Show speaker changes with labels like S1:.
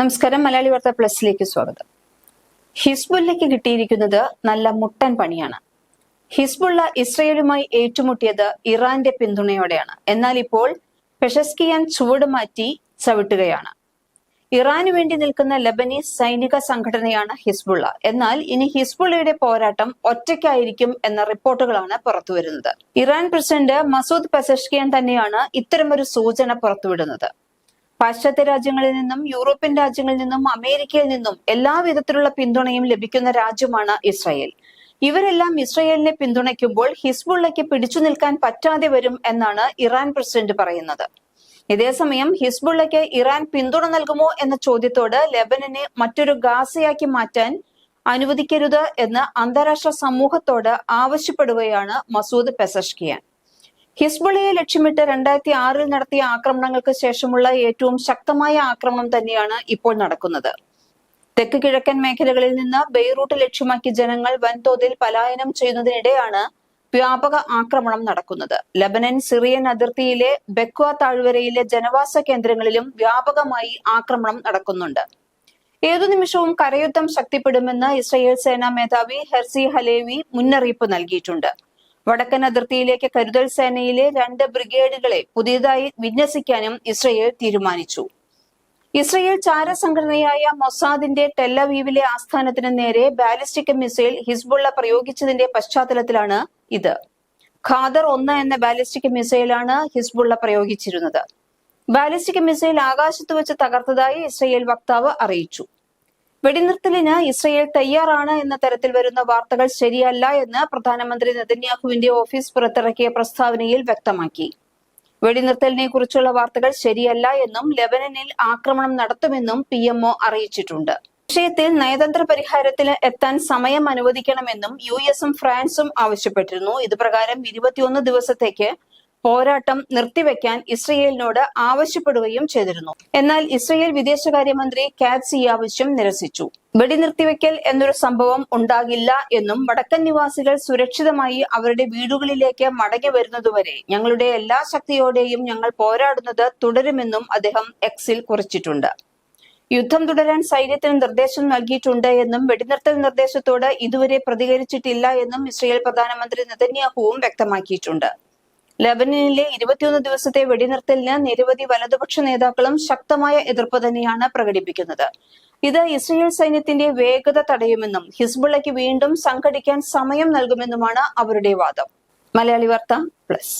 S1: നമസ്കാരം മലയാളി വാർത്ത പ്ലസിലേക്ക് സ്വാഗതം. ഹിസ്ബുല്ലയ്ക്ക് കിട്ടിയിരിക്കുന്നത് നല്ല മുട്ടൻ പണിയാണ്. ഹിസ്ബുള്ള ഇസ്രയേലുമായി ഏറ്റുമുട്ടിയത് ഇറാന്റെ പിന്തുണയോടെയാണ്. എന്നാൽ ഇപ്പോൾ പെഷസ്കിയാൻ ചുവട് മാറ്റി ചവിട്ടുകയാണ്. ഇറാന് വേണ്ടി നിൽക്കുന്ന ലബനീസ് സൈനിക സംഘടനയാണ് ഹിസ്ബുള്ള. എന്നാൽ ഇനി ഹിസ്ബുള്ളയുടെ പോരാട്ടം ഒറ്റയ്ക്കായിരിക്കും എന്ന റിപ്പോർട്ടുകളാണ് പുറത്തുവരുന്നത്. ഇറാൻ പ്രസിഡന്റ് മസൂദ് പെസഷ്കിയാൻ തന്നെയാണ് ഇത്തരമൊരു സൂചന പുറത്തുവിടുന്നത്. പാശ്ചാത്യ രാജ്യങ്ങളിൽ നിന്നും യൂറോപ്യൻ രാജ്യങ്ങളിൽ നിന്നും അമേരിക്കയിൽ നിന്നും എല്ലാ വിധത്തിലുള്ള പിന്തുണയും ലഭിക്കുന്ന രാജ്യമാണ് ഇസ്രായേൽ. ഇവരെല്ലാം ഇസ്രായേലിനെ പിന്തുണയ്ക്കുമ്പോൾ ഹിസ്ബുള്ളയ്ക്ക് പിടിച്ചു നിൽക്കാൻ പറ്റാതെ വരും എന്നാണ് ഇറാൻ പ്രസിഡന്റ് പറയുന്നത്. ഇതേസമയം ഹിസ്ബുള്ളയ്ക്ക് ഇറാൻ പിന്തുണ നൽകുമോ എന്ന ചോദ്യത്തോട് ലെബനനെ മറ്റൊരു ഗാസയാക്കി മാറ്റാൻ അനുവദിക്കരുത് എന്ന് അന്താരാഷ്ട്ര സമൂഹത്തോട് ആവശ്യപ്പെടുകയാണ് മസൂദ് പെസഷ്കിയാൻ. ഹിസ്ബുള്ളയെ ലക്ഷ്യമിട്ട് രണ്ടായിരത്തി ആറിൽ നടത്തിയ ആക്രമണങ്ങൾക്ക് ശേഷമുള്ള ഏറ്റവും ശക്തമായ ആക്രമണം തന്നെയാണ് ഇപ്പോൾ നടക്കുന്നത്. തെക്ക് കിഴക്കൻ മേഖലകളിൽ നിന്ന് ബെയ്റൂട്ട് ലക്ഷ്യമാക്കി ജനങ്ങൾ വൻതോതിൽ പലായനം ചെയ്യുന്നതിനിടെയാണ് വ്യാപക ആക്രമണം നടക്കുന്നത്. ലബനൻ സിറിയൻ അതിർത്തിയിലെ ബെക്വ താഴ്വരയിലെ ജനവാസ കേന്ദ്രങ്ങളിലും വ്യാപകമായി ആക്രമണം നടക്കുന്നുണ്ട്. ഏതു നിമിഷവും കരയുദ്ധം ശക്തിപ്പെടുമെന്ന് ഇസ്രയേൽ സേനാ മേധാവി ഹെർസി ഹലേവി മുന്നറിയിപ്പ് നൽകിയിട്ടുണ്ട്. വടക്കൻ അതിർത്തിയിലേക്ക് കരുതൽ സേനയിലെ രണ്ട് ബ്രിഗേഡുകളെ പുതിയതായി വിന്യസിക്കാനും ഇസ്രയേൽ തീരുമാനിച്ചു. ഇസ്രയേൽ ചാരസംഘടനയായ മൊസാദിന്റെ ടെല്ലവീവിലെ ആസ്ഥാനത്തിന് നേരെ ബാലിസ്റ്റിക് മിസൈൽ ഹിസ്ബുള്ള പ്രയോഗിച്ചതിന്റെ പശ്ചാത്തലത്തിലാണ് ഇത്. ഖാദർ ഒന്ന് എന്ന ബാലിസ്റ്റിക് മിസൈലാണ് ഹിസ്ബുള്ള പ്രയോഗിച്ചിരുന്നത്. ബാലിസ്റ്റിക് മിസൈൽ ആകാശത്ത് വെച്ച് തകർത്തതായി ഇസ്രയേൽ വക്താവ് അറിയിച്ചു. വെടിനിർത്തലിന് ഇസ്രയേൽ തയ്യാറാണ് എന്ന തരത്തിൽ വരുന്ന വാർത്തകൾ ശരിയല്ല എന്ന് പ്രധാനമന്ത്രി നെതന്യാഹുവിന്റെ ഓഫീസ് പുറത്തിറക്കിയ പ്രസ്താവനയിൽ വ്യക്തമാക്കി. വെടിനിർത്തലിനെ കുറിച്ചുള്ള വാർത്തകൾ ശരിയല്ല എന്നും ലെബനനിൽ ആക്രമണം നടത്തുമെന്നും പി എംഒ അറിയിച്ചിട്ടുണ്ട്. വിഷയത്തിൽ നയതന്ത്ര പരിഹാരത്തിന് എത്താൻ സമയം അനുവദിക്കണമെന്നും യു എസും ഫ്രാൻസും ആവശ്യപ്പെട്ടിരുന്നു. ഇതുപ്രകാരം ഇരുപത്തിയൊന്ന് ദിവസത്തേക്ക് പോരാട്ടം നിർത്തിവെക്കാൻ ഇസ്രയേലിനോട് ആവശ്യപ്പെടുകയും ചെയ്തിരുന്നു. എന്നാൽ ഇസ്രയേൽ വിദേശകാര്യമന്ത്രി കാറ്റ്സ് ഈ ആവശ്യം നിരസിച്ചു. വെടിനിർത്തിവെക്കൽ എന്നൊരു സംഭവം ഉണ്ടാകില്ല എന്നും വടക്കൻ നിവാസികൾ സുരക്ഷിതമായി അവരുടെ വീടുകളിലേക്ക് മടങ്ങി വരുന്നതുവരെ ഞങ്ങളുടെ എല്ലാ ശക്തിയോടെയും ഞങ്ങൾ പോരാടുന്നത് തുടരുമെന്നും അദ്ദേഹം എക്സിൽ കുറിച്ചിട്ടുണ്ട്. യുദ്ധം തുടരാൻ സൈന്യത്തിന് നിർദ്ദേശം നൽകിയിട്ടുണ്ട് എന്നും വെടിനിർത്തൽ നിർദ്ദേശത്തോട് ഇതുവരെ പ്രതികരിച്ചിട്ടില്ല എന്നും ഇസ്രയേൽ പ്രധാനമന്ത്രി നെതന്യാഹുവും വ്യക്തമാക്കിയിട്ടുണ്ട്. ലബനനിലെ ഇരുപത്തിയൊന്ന് ദിവസത്തെ വെടിനിർത്തലിന് നിരവധി വലതുപക്ഷ നേതാക്കളും ശക്തമായ എതിർപ്പ് തന്നെയാണ് പ്രകടിപ്പിക്കുന്നത്. ഇത് ഇസ്രയേൽ സൈന്യത്തിന്റെ വേഗത തടയുമെന്നും ഹിസ്ബുള്ളയ്ക്ക് വീണ്ടും സംഘടിക്കാൻ സമയം നൽകുമെന്നുമാണ് അവരുടെ വാദം. മലയാളി വാർത്ത പ്ലസ്.